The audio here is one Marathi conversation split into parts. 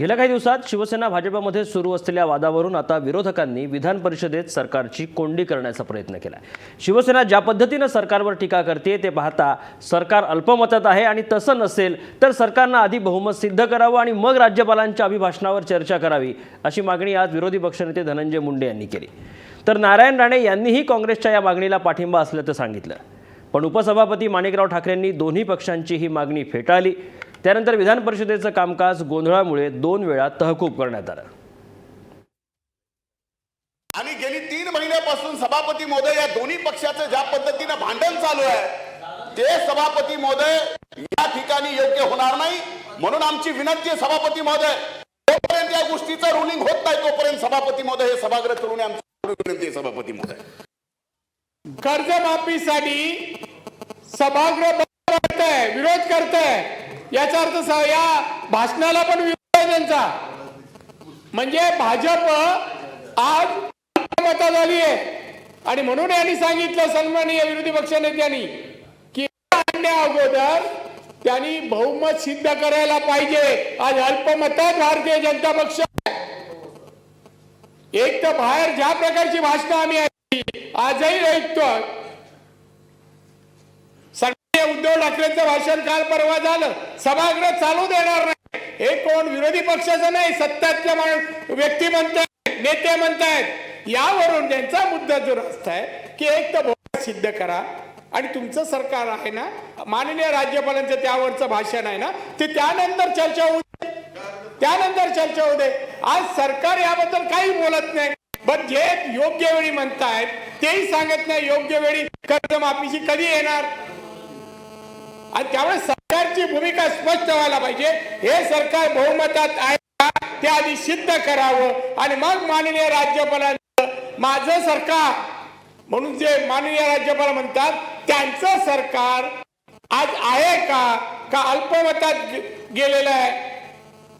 गेल्या काही दिवसात शिवसेना भाजपमध्ये सुरू असलेल्या वादावरून आता विरोधकांनी विधान परिषदेत सरकारची कोंडी करण्याचा प्रयत्न केला शिवसेना ज्या पद्धतीनं सरकारवर टीका करते ते पाहता सरकार अल्पमतात आहे आणि तसं नसेल तर सरकारनं आधी बहुमत सिद्ध करावं आणि मग राज्यपालांच्या अभिभाषणावर चर्चा करावी अशी मागणी आज विरोधी पक्षनेते धनंजय मुंडे यांनी केली. तर नारायण राणे यांनीही काँग्रेसच्या या मागणीला पाठिंबा असल्याचं सांगितलं. पण उपसभापती माणिकराव ठाकरेंनी दोन्ही पक्षांची ही मागणी फेटाळली. त्यानंतर विधान परिषदेचं कामकाज गोंधळामुळे दोन वेळा तहकूब करण्यात आलं. आणि गेली तीन महिन्यापासून सभापती महोदय या दोन्ही पक्षाचं ज्या पद्धतीनं भांडण चालू आहे ते सभापती महोदय या ठिकाणी योग्य होणार नाही. म्हणून आमची विनंती आहे सभापती महोदय जोपर्यंत या गोष्टीचं रुलिंग होत नाही तोपर्यंत सभापती महोदय हे सभागृह करून आमची विनंती आहे सभापती महोदय. कर्जमाफीसाठी सभागृह विरोध करत आहे करताय. याचा अर्थ या भाषणाला पण विरोध आहे त्यांचा. म्हणजे भाजप आज मता झाली आहे. आणि म्हणून यांनी सांगितलं सन्माननीय विरोधी पक्षनेत्यांनी की आणण्या अगोदर त्यांनी बहुमत सिद्ध करायला पाहिजे. आज अल्पमतात भारतीय जनता पक्ष आहे. एक तर बाहेर ज्या प्रकारची भाषणं आम्ही ऐकली आजही ऐकतोय. उद्धव ठाकरेंचं भाषण काल परवा झालं. सभागृह चालू देणार नाही. हे कोण विरोधी पक्षाचं नाही सत्तातल्या व्यक्ती म्हणतायत नेते म्हणतायत. यावरून त्यांचा मुद्दा जो रस्ता की एक तर सिद्ध करा आणि तुमचं सरकार आहे ना माननीय राज्यपालांचं त्यावरचं भाषण आहे ना ते त्यानंतर चर्चा होऊ दे. त्यानंतर चर्चा होऊ दे. आज सरकार याबद्दल काही बोलत नाही. पण जे योग्य वेळी म्हणतायत तेही सांगत नाही योग्य वेळी कर्जमाफीची कधी येणार? आणि त्यामुळे सरकारची भूमिका स्पष्ट व्हायला पाहिजे. हे सरकार बहुमतात आहे का? ते आधी सिद्ध करावं. आणि मग माननीय राज्यपालांचं माझं सरकार म्हणून जे माननीय राज्यपाल म्हणतात त्यांचं सरकार आज आहे का? का अल्पमतात गेलेलं आहे?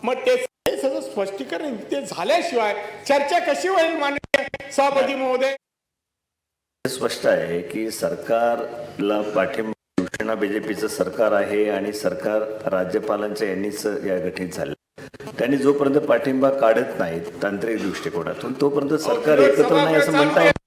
मग ते सगळं स्पष्टीकरण ते झाल्याशिवाय चर्चा कशी होईल माननीय सभापती महोदय? स्पष्ट आहे की सरकारला पाठिंबा शिवसेना बीजेपीचं सरकार आहे आणि सरकार राज्यपालांच्या यांनीच या गठीत झालं त्यांनी जोपर्यंत पाठिंबा काढत नाहीत तांत्रिक दृष्टिकोनातून तोपर्यंत सरकार एकत्र नाही असं म्हणता येत